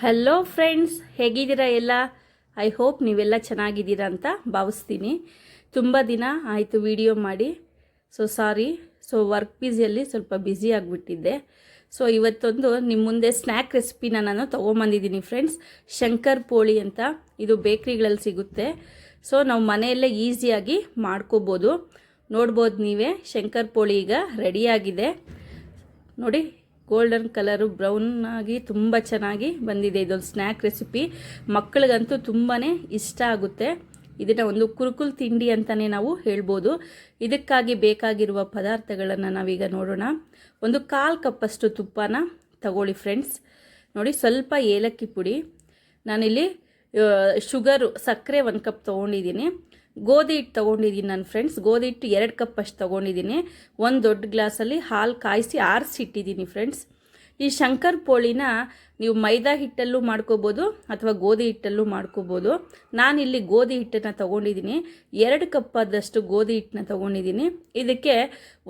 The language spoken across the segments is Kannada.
ಹಲೋ ಫ್ರೆಂಡ್ಸ್ ಹೇಗಿದ್ದೀರಾ ಎಲ್ಲ? ಐ ಹೋಪ್ ನೀವೆಲ್ಲ ಚೆನ್ನಾಗಿದ್ದೀರಾ ಅಂತ ಭಾವಿಸ್ತೀನಿ. ತುಂಬ ದಿನ ಆಯಿತು ವಿಡಿಯೋ ಮಾಡಿ. ಸೊ ಸಾರಿ ಸೊ ವರ್ಕ್ ಬ್ಯುಸಿಯಲ್ಲಿ ಸ್ವಲ್ಪ ಬ್ಯುಸಿ ಆಗಿಬಿಟ್ಟಿದ್ದೆ. ಸೊ ಇವತ್ತೊಂದು ನಿಮ್ಮ ಮುಂದೆ ಸ್ನ್ಯಾಕ್ ರೆಸಿಪಿನ ನಾನು ತೊಗೊಂಬಂದಿದ್ದೀನಿ ಫ್ರೆಂಡ್ಸ್ ಶಂಕರ್ ಪೋಳಿ ಅಂತ. ಇದು ಬೇಕ್ರಿಗಳಲ್ಲಿ ಸಿಗುತ್ತೆ. ಸೊ ನಾವು ಮನೆಯಲ್ಲೇ ಈಸಿಯಾಗಿ ಮಾಡ್ಕೋಬೋದು. ನೋಡ್ಬೋದು ನೀವೇ. ಶಂಕರ್ ಪೋಳಿ ಈಗ ರೆಡಿಯಾಗಿದೆ ನೋಡಿ ಗೋಲ್ಡನ್ ಕಲರು ಬ್ರೌನ್ ಆಗಿ ತುಂಬ ಚೆನ್ನಾಗಿ ಬಂದಿದೆ. ಇದೊಂದು ಸ್ನ್ಯಾಕ್ ರೆಸಿಪಿ ಮಕ್ಕಳಿಗಂತೂ ತುಂಬಾ ಇಷ್ಟ ಆಗುತ್ತೆ. ಇದನ್ನು ಒಂದು ಕುರುಕುಲ್ ತಿಂಡಿ ಅಂತಲೇ ನಾವು ಹೇಳ್ಬೋದು. ಇದಕ್ಕಾಗಿ ಬೇಕಾಗಿರುವ ಪದಾರ್ಥಗಳನ್ನು ನಾವೀಗ ನೋಡೋಣ. ಒಂದು ಕಾಲು ಕಪ್ಪಷ್ಟು ತುಪ್ಪನ ತಗೊಳ್ಳಿ ಫ್ರೆಂಡ್ಸ್ ನೋಡಿ, ಸ್ವಲ್ಪ ಏಲಕ್ಕಿ ಪುಡಿ. ನಾನಿಲ್ಲಿ ಶುಗರು ಸಕ್ಕರೆ ಒಂದು ಕಪ್ ತೊಗೊಂಡಿದ್ದೀನಿ. ಗೋಧಿ ಹಿಟ್ಟು ತೊಗೊಂಡಿದ್ದೀನಿ ನನ್ನ ಫ್ರೆಂಡ್ಸ್ ಗೋಧಿ ಹಿಟ್ಟು ಎರಡು ಕಪ್ ಅಷ್ಟು ತೊಗೊಂಡಿದ್ದೀನಿ ಒಂದು ದೊಡ್ಡ ಗ್ಲಾಸಲ್ಲಿ ಹಾಲು ಕಾಯಿಸಿ ಆರಿಸಿಟ್ಟಿದ್ದೀನಿ ಫ್ರೆಂಡ್ಸ್ ಈ ಶಂಕರ್ ಪೋಳಿನ ನೀವು ಮೈದಾ ಹಿಟ್ಟಲ್ಲೂ ಮಾಡ್ಕೋಬೋದು ಅಥವಾ ಗೋಧಿ ಹಿಟ್ಟಲ್ಲೂ ಮಾಡ್ಕೋಬೋದು. ನಾನಿಲ್ಲಿ ಗೋಧಿ ಹಿಟ್ಟನ್ನು ತೊಗೊಂಡಿದ್ದೀನಿ ಎರಡು ಕಪ್ಪಾದಷ್ಟು ಗೋಧಿ ಹಿಟ್ಟನ್ನ ತೊಗೊಂಡಿದ್ದೀನಿ ಇದಕ್ಕೆ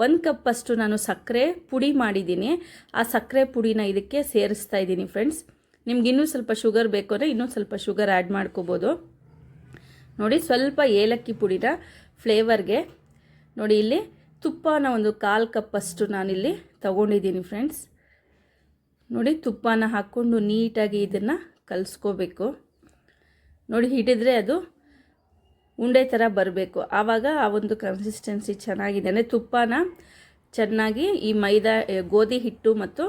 ಒಂದು ಕಪ್ಪಷ್ಟು ನಾನು ಸಕ್ಕರೆ ಪುಡಿ ಮಾಡಿದ್ದೀನಿ ಆ ಸಕ್ಕರೆ ಪುಡಿನ ಇದಕ್ಕೆ ಸೇರಿಸ್ತಾ ಇದ್ದೀನಿ ಫ್ರೆಂಡ್ಸ್ ನಿಮ್ಗೆ ಇನ್ನೂ ಸ್ವಲ್ಪ ಶುಗರ್ ಬೇಕು ಅಂದರೆ ಇನ್ನೂ ಸ್ವಲ್ಪ ಶುಗರ್ ಆ್ಯಡ್ ಮಾಡ್ಕೋಬೋದು. ನೋಡಿ ಸ್ವಲ್ಪ ಏಲಕ್ಕಿ ಪುಡಿನ ಫ್ಲೇವರ್ಗೆ ನೋಡಿ ಇಲ್ಲಿ ತುಪ್ಪನ ಒಂದು ಕಾಲು ಕಪ್ಪಷ್ಟು ನಾನಿಲ್ಲಿ ತಗೊಂಡಿದ್ದೀನಿ ಫ್ರೆಂಡ್ಸ್. ನೋಡಿ ತುಪ್ಪನ ಹಾಕ್ಕೊಂಡು ನೀಟಾಗಿ ಇದನ್ನು ಕಲಿಸ್ಕೋಬೇಕು. ನೋಡಿ ಹಿಡಿದ್ರೆ ಅದು ಉಂಡೆ ಥರ ಬರಬೇಕು. ಆವಾಗ ಆ ಒಂದು ಕನ್ಸಿಸ್ಟೆನ್ಸಿ ಚೆನ್ನಾಗಿದೆ. ಅಂದರೆ ತುಪ್ಪನ ಚೆನ್ನಾಗಿ ಈ ಮೈದಾ ಗೋಧಿ ಹಿಟ್ಟು ಮತ್ತು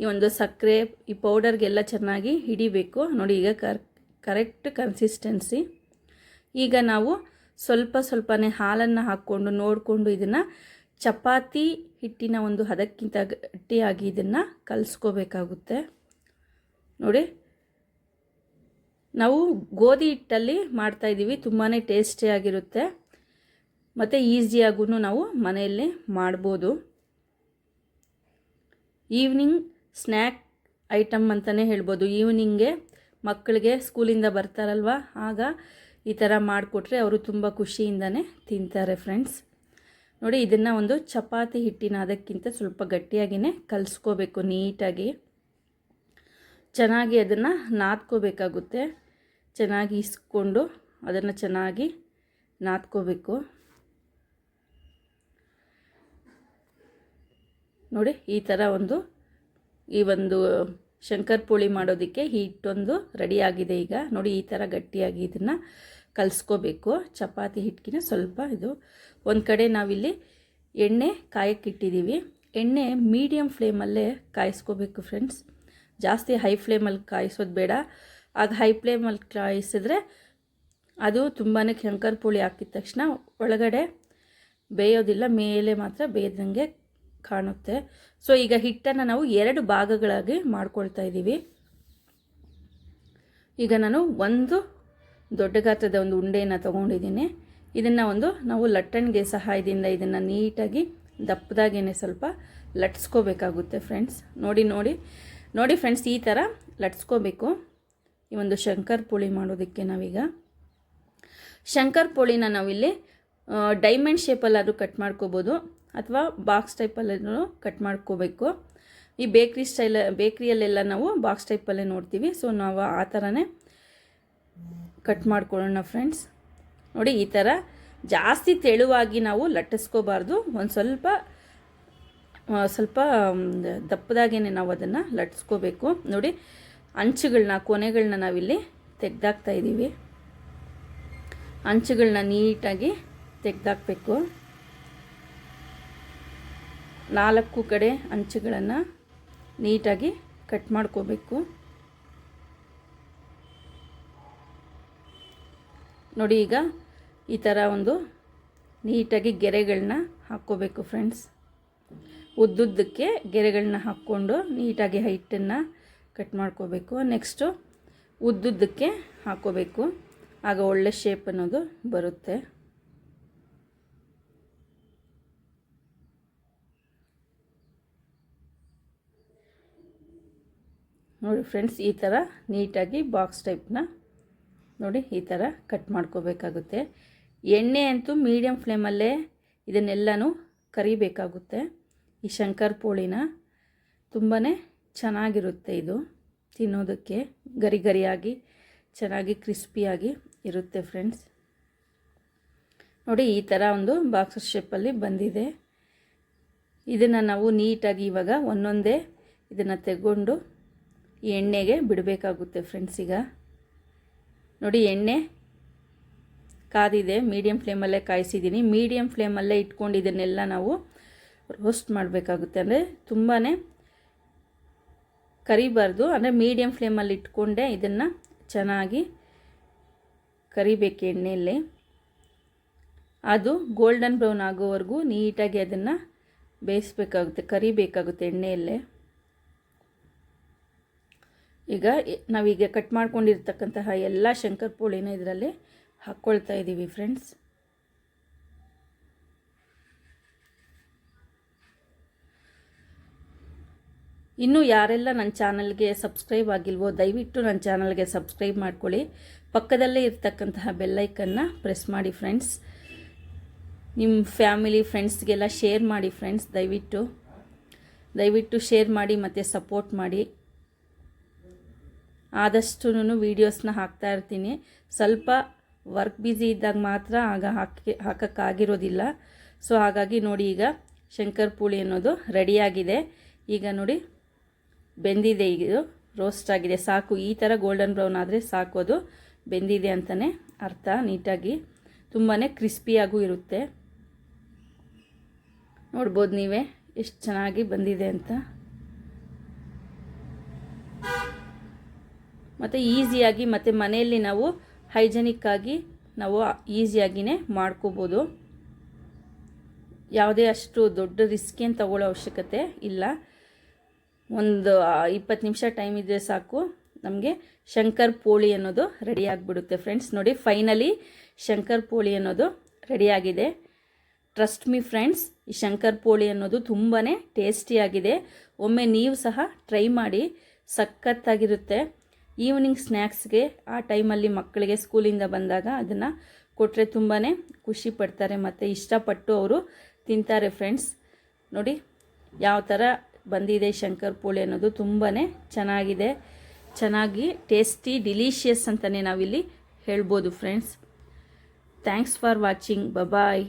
ಈ ಒಂದು ಸಕ್ಕರೆ, ಈ ಪೌಡರ್ಗೆಲ್ಲ ಚೆನ್ನಾಗಿ ಹಿಡಿಬೇಕು. ನೋಡಿ ಈಗ ಕರ್ ಕರೆಕ್ಟ್ ಕನ್ಸಿಸ್ಟೆನ್ಸಿ ಈಗ ನಾವು ಸ್ವಲ್ಪ ಸ್ವಲ್ಪನೇ ಹಾಲನ್ನು ಹಾಕ್ಕೊಂಡು ನೋಡಿಕೊಂಡು ಇದನ್ನು ಚಪಾತಿ ಹಿಟ್ಟಿನ ಒಂದು ಹದಕ್ಕಿಂತ ಗಟ್ಟಿಯಾಗಿ ಇದನ್ನು ಕಲಿಸ್ಕೋಬೇಕಾಗುತ್ತೆ. ನೋಡಿ, ನಾವು ಗೋಧಿ ಹಿಟ್ಟಲ್ಲಿ ಮಾಡ್ತಾಯಿದ್ದೀವಿ ತುಂಬಾ ಟೇಸ್ಟಿಯಾಗಿರುತ್ತೆ ಮತ್ತು ಈಸಿಯಾಗೂ ನಾವು ಮನೆಯಲ್ಲಿ ಮಾಡ್ಬೋದು. ಈವ್ನಿಂಗ್ ಸ್ನ್ಯಾಕ್ ಐಟಮ್ ಅಂತಲೇ ಹೇಳ್ಬೋದು. ಈವ್ನಿಂಗೆ ಮಕ್ಕಳಿಗೆ ಸ್ಕೂಲಿಂದ ಬರ್ತಾರಲ್ವ? ಆಗ ಈ ಥರ ಮಾಡಿಕೊಟ್ರೆ ಅವರು ತುಂಬ ಖುಷಿಯಿಂದನೇ ತಿಂತಾರೆ ಫ್ರೆಂಡ್ಸ್ ನೋಡಿ, ಇದನ್ನು ಒಂದು ಚಪಾತಿ ಹಿಟ್ಟಿನ ಅದಕ್ಕಿಂತ ಸ್ವಲ್ಪ ಗಟ್ಟಿಯಾಗಿಯೇ ಕಲಿಸ್ಕೋಬೇಕು, ನೀಟಾಗಿ. ಚೆನ್ನಾಗಿ ಅದನ್ನು ನಾದ್ಕೋಬೇಕಾಗುತ್ತೆ. ಚೆನ್ನಾಗಿ ಇಸ್ಕೊಂಡು ಅದನ್ನು ಚೆನ್ನಾಗಿ ನಾದ್ಕೋಬೇಕು. ನೋಡಿ, ಈ ಥರ ಒಂದು ಈ ಒಂದು ಶಂಕರ್ ಪೋಳಿ ಮಾಡೋದಕ್ಕೆ ಹಿಟ್ಟೊಂದು ರೆಡಿಯಾಗಿದೆ ಈಗ. ನೋಡಿ, ಈ ಥರ ಗಟ್ಟಿಯಾಗಿ ಇದನ್ನು ಕಲಿಸ್ಕೋಬೇಕು. ಚಪಾತಿ ಹಿಟ್ಟಿನ ಸ್ವಲ್ಪ ಇದು. ಒಂದು ಕಡೆ ನಾವಿಲ್ಲಿ ಎಣ್ಣೆ ಕಾಯಕ್ಕಿಟ್ಟಿದ್ದೀವಿ ಎಣ್ಣೆ ಮೀಡಿಯಮ್ ಫ್ಲೇಮಲ್ಲೇ ಕಾಯಿಸ್ಕೋಬೇಕು ಫ್ರೆಂಡ್ಸ್. ಜಾಸ್ತಿ ಹೈ ಫ್ಲೇಮಲ್ಲಿ ಕಾಯಿಸೋದು ಬೇಡ. ಆಗ ಹೈ ಫ್ಲೇಮಲ್ಲಿ ಕಾಯಿಸಿದ್ರೆ ಅದು ತುಂಬಾ ಶಂಕರ್ ಪೋಳಿ ಹಾಕಿದ ತಕ್ಷಣ ಒಳಗಡೆ ಬೇಯೋದಿಲ್ಲ, ಮೇಲೆ ಮಾತ್ರ ಬೇಯ್ದಂಗೆ ಕಾಣುತ್ತೆ. ಸೊ ಈಗ ಹಿಟ್ಟನ್ನು ನಾವು ಎರಡು ಭಾಗಗಳಾಗಿ ಮಾಡ್ಕೊಳ್ತಾ ಇದ್ದೀವಿ ಈಗ ನಾನು ಒಂದು ದೊಡ್ಡ ಗಾತ್ರದ ಒಂದು ಉಂಡೆಯನ್ನು ತೊಗೊಂಡಿದ್ದೀನಿ. ಇದನ್ನು ಒಂದು ನಾವು ಲಟ್ಟಣಿಗೆ ಸಹಾಯದಿಂದ ಇದನ್ನು ನೀಟಾಗಿ ದಪ್ಪದಾಗೇನೆ ಸ್ವಲ್ಪ ಲಟ್ಸ್ಕೋಬೇಕಾಗುತ್ತೆ ಫ್ರೆಂಡ್ಸ್. ನೋಡಿ ನೋಡಿ ನೋಡಿ ಫ್ರೆಂಡ್ಸ್, ಈ ಥರ ಲಟ್ಸ್ಕೋಬೇಕು. ಈ ಒಂದು ಶಂಕರ್ ಪೋಳಿ ಮಾಡೋದಕ್ಕೆ ನಾವೀಗ. ಶಂಕರ್ ಪೋಳಿನ ನಾವಿಲ್ಲಿ ಡೈಮಂಡ್ ಶೇಪಲ್ಲಾದರೂ ಕಟ್ ಮಾಡ್ಕೋಬೋದು. ಅಥವಾ ಬಾಕ್ಸ್ ಟೈಪಲ್ಲೂ ಕಟ್ ಮಾಡ್ಕೋಬೇಕು. ಈ ಬೇಕ್ರಿ ಸ್ಟೈಲ್ ಬೇಕ್ರಿಯಲ್ಲೆಲ್ಲ ನಾವು ಬಾಕ್ಸ್ ಟೈಪಲ್ಲೇ ನೋಡ್ತೀವಿ. ಸೊ ನಾವು ಆ ಥರನೇ ಕಟ್ ಮಾಡ್ಕೊಳ್ಳೋಣ ಫ್ರೆಂಡ್ಸ್ ನೋಡಿ, ಈ ಥರ ಜಾಸ್ತಿ ತೆಳುವಾಗಿ ನಾವು ಲಟ್ಟಿಸ್ಕೋಬಾರ್ದು. ಒಂದು ಸ್ವಲ್ಪ ಸ್ವಲ್ಪ ದಪ್ಪದಾಗೇ ನಾವು ಅದನ್ನು ಲಟ್ಟಿಸ್ಕೋಬೇಕು. ನೋಡಿ ಅಂಚುಗಳನ್ನ ಕೊನೆಗಳನ್ನ ನಾವಿಲ್ಲಿ ತೆಗ್ದಾಕ್ತಾ ಇದ್ದೀವಿ ಅಂಚುಗಳನ್ನ ನೀಟಾಗಿ ತೆಗ್ದಾಕಬೇಕು. ನಾಲ್ಕು ಕಡೆ ಅಂಚುಗಳನ್ನು ನೀಟಾಗಿ ಕಟ್ ಮಾಡ್ಕೋಬೇಕು. ನೋಡಿ ಈಗ ಈ ಥರ ಒಂದು ನೀಟಾಗಿ ಗೆರೆಗಳನ್ನ ಹಾಕ್ಕೋಬೇಕು ಫ್ರೆಂಡ್ಸ್. ಉದ್ದುದ್ದಕ್ಕೆ ಗೆರೆಗಳನ್ನ ಹಾಕ್ಕೊಂಡು ನೀಟಾಗಿ ಹೈಟನ್ನು ಕಟ್ ಮಾಡ್ಕೋಬೇಕು. ನೆಕ್ಸ್ಟು ಉದ್ದುದ್ದಕ್ಕೆ ಹಾಕ್ಕೋಬೇಕು. ಆಗ ಒಳ್ಳೆ ಶೇಪ್ ಅನ್ನೋದು ಬರುತ್ತೆ. ನೋಡಿ ಫ್ರೆಂಡ್ಸ್, ಈ ಥರ ನೀಟಾಗಿ ಬಾಕ್ಸ್ ಟೈಪ್ನ ನೋಡಿ ಈ ಥರ ಕಟ್ ಮಾಡ್ಕೋಬೇಕಾಗುತ್ತೆ. ಎಣ್ಣೆ ಅಂತೂ ಮೀಡಿಯಮ್ ಫ್ಲೇಮಲ್ಲೇ ಇದನ್ನೆಲ್ಲನೂ ಕರಿಬೇಕಾಗುತ್ತೆ. ಈ ಶಂಕರ್ ಪೋಳಿನ ತುಂಬಾ ಚೆನ್ನಾಗಿರುತ್ತೆ ಇದು. ತಿನ್ನೋದಕ್ಕೆ ಗರಿ ಗರಿಯಾಗಿ ಚೆನ್ನಾಗಿ ಕ್ರಿಸ್ಪಿಯಾಗಿ ಇರುತ್ತೆ ಫ್ರೆಂಡ್ಸ್. ನೋಡಿ ಈ ಥರ ಒಂದು ಬಾಕ್ಸ್ ಶೇಪಲ್ಲಿ ಬಂದಿದೆ. ಇದನ್ನು ನಾವು ನೀಟಾಗಿ ಇವಾಗ ಒಂದೊಂದೇ ಇದನ್ನು ತೆಗೊಂಡು ಎಣ್ಣೆಗೆ ಬಿಡಬೇಕಾಗುತ್ತೆ ಫ್ರೆಂಡ್ಸ್ ಈಗ. ನೋಡಿ ಎಣ್ಣೆ ಕಾದಿದೆ ಮೀಡಿಯಮ್ ಫ್ಲೇಮಲ್ಲೇ ಕಾಯಿಸಿದ್ದೀನಿ. ಮೀಡಿಯಮ್ ಫ್ಲೇಮಲ್ಲೇ ಇಟ್ಕೊಂಡು ಇದನ್ನೆಲ್ಲ ನಾವು ರೋಸ್ಟ್ ಮಾಡಬೇಕಾಗುತ್ತೆ. ಅಂದರೆ ತುಂಬಾ ಕರಿಬಾರ್ದು. ಅಂದರೆ ಮೀಡಿಯಮ್ ಫ್ಲೇಮಲ್ಲಿ ಇಟ್ಕೊಂಡೆ ಇದನ್ನು ಚೆನ್ನಾಗಿ ಕರಿಬೇಕು ಎಣ್ಣೆಯಲ್ಲಿ. ಅದು ಗೋಲ್ಡನ್ ಬ್ರೌನ್ ಆಗೋವರೆಗೂ ನೀಟಾಗಿ ಅದನ್ನು ಬೇಯಿಸ್ಬೇಕಾಗುತ್ತೆ, ಕರಿಬೇಕಾಗುತ್ತೆ ಎಣ್ಣೆಯಲ್ಲೇ. ಈಗ ನಾವೀಗ ಕಟ್ ಮಾಡ್ಕೊಂಡಿರ್ತಕ್ಕಂತಹ ಎಲ್ಲ ಶಂಕರಪೋಳಿನ ಇದರಲ್ಲಿ ಹಾಕ್ಕೊಳ್ತಾ ಇದ್ದೀವಿ ಫ್ರೆಂಡ್ಸ್ ಇನ್ನು ಯಾರೆಲ್ಲ ನನ್ನ ಚಾನಲ್ಗೆ ಸಬ್ಸ್ಕ್ರೈಬ್ ಆಗಿಲ್ವೋ, ದಯವಿಟ್ಟು ನನ್ನ ಚಾನಲ್ಗೆ ಸಬ್ಸ್ಕ್ರೈಬ್ ಮಾಡ್ಕೊಳ್ಳಿ. ಪಕ್ಕದಲ್ಲೇ ಇರ್ತಕ್ಕಂತಹ ಬೆಲ್ಲೈಕನ್ನು ಪ್ರೆಸ್ ಮಾಡಿ ಫ್ರೆಂಡ್ಸ್ ನಿಮ್ಮ ಫ್ಯಾಮಿಲಿ ಫ್ರೆಂಡ್ಸ್ಗೆಲ್ಲ ಶೇರ್ ಮಾಡಿ ಫ್ರೆಂಡ್ಸ್ ದಯವಿಟ್ಟು. ದಯವಿಟ್ಟು ಶೇರ್ ಮಾಡಿ ಮತ್ತು ಸಪೋರ್ಟ್ ಮಾಡಿ. ಆದಷ್ಟು ವೀಡಿಯೋಸ್ನ ಹಾಕ್ತಾ ಇರ್ತೀನಿ. ಸ್ವಲ್ಪ ವರ್ಕ್ ಬ್ಯುಸಿ ಇದ್ದಾಗ ಮಾತ್ರ ಆಗ ಹಾಕಿ, ಹಾಕೋಕ್ಕಾಗಿರೋದಿಲ್ಲ. ಸೊ, ಹಾಗಾಗಿ ನೋಡಿ ಈಗ ಶಂಕರ್ ಪೂಳಿ ಅನ್ನೋದು ರೆಡಿಯಾಗಿದೆ. ಈಗ ನೋಡಿ ಬೆಂದಿದೆ ಇದು ರೋಸ್ಟ್ ಆಗಿದೆ. ಸಾಕು. ಈ ಥರ ಗೋಲ್ಡನ್ ಬ್ರೌನ್ ಆದರೆ ಸಾಕು. ಅದು ಬೆಂದಿದೆ ಅಂತಲೇ ಅರ್ಥ ನೀಟಾಗಿ. ತುಂಬಾ ಕ್ರಿಸ್ಪಿಯಾಗೂ ಇರುತ್ತೆ. ನೋಡ್ಬೋದು ನೀವೇ. ಎಷ್ಟು ಚೆನ್ನಾಗಿ ಬಂದಿದೆ ಅಂತ. ಮತ್ತು ಈಸಿಯಾಗಿ ಮತ್ತು ಮನೆಯಲ್ಲಿ ನಾವು ಹೈಜೆನಿಕ್ಕಾಗಿ ನಾವು ಈಸಿಯಾಗಿಯೇ ಮಾಡ್ಕೋಬೋದು. ಯಾವುದೇ ಅಷ್ಟು ದೊಡ್ಡ ರಿಸ್ಕ್ ಏನು ತಗೊಳ್ಳೋ ಅವಶ್ಯಕತೆ ಇಲ್ಲ. ಒಂದು ಇಪ್ಪತ್ತು ನಿಮಿಷ ಟೈಮ್ ಇದ್ದರೆ ಸಾಕು. ನಮಗೆ ಶಂಕರ್ ಪೋಳಿ ಅನ್ನೋದು ರೆಡಿ ಆಗಿಬಿಡುತ್ತೆ ಫ್ರೆಂಡ್ಸ್ ನೋಡಿ ಫೈನಲಿ ಶಂಕರ್ ಪೋಳಿ ಅನ್ನೋದು ರೆಡಿಯಾಗಿದೆ ಟ್ರಸ್ಟ್ ಮೀ ಫ್ರೆಂಡ್ಸ್ ಈ ಶಂಕರ್ ಪೋಳಿ ಅನ್ನೋದು ತುಂಬಾ ಟೇಸ್ಟಿಯಾಗಿದೆ ಒಮ್ಮೆ ನೀವು ಸಹ ಟ್ರೈ ಮಾಡಿ, ಸಖತ್ತಾಗಿರುತ್ತೆ. ಈವ್ನಿಂಗ್ ಸ್ನ್ಯಾಕ್ಸ್ಗೆ ಆ ಟೈಮಲ್ಲಿ ಮಕ್ಕಳಿಗೆ ಸ್ಕೂಲಿಂದ ಬಂದಾಗ ಅದನ್ನು ಕೊಟ್ಟರೆ ತುಂಬಾ ಖುಷಿ ಪಡ್ತಾರೆ ಮತ್ತು ಇಷ್ಟಪಟ್ಟು ಅವರು ತಿಂತಾರೆ ಫ್ರೆಂಡ್ಸ್ ನೋಡಿ, ಯಾವ ಥರ ಬಂದಿದೆ ಶಂಕರ್ ಪೋಳಿ ಅನ್ನೋದು ತುಂಬಾ ಚೆನ್ನಾಗಿದೆ. ಚೆನ್ನಾಗಿ ಟೇಸ್ಟಿ ಡಿಲೀಷಿಯಸ್ ಅಂತಲೇ ನಾವಿಲ್ಲಿ ಹೇಳ್ಬೋದು friends thanks for watching bye bye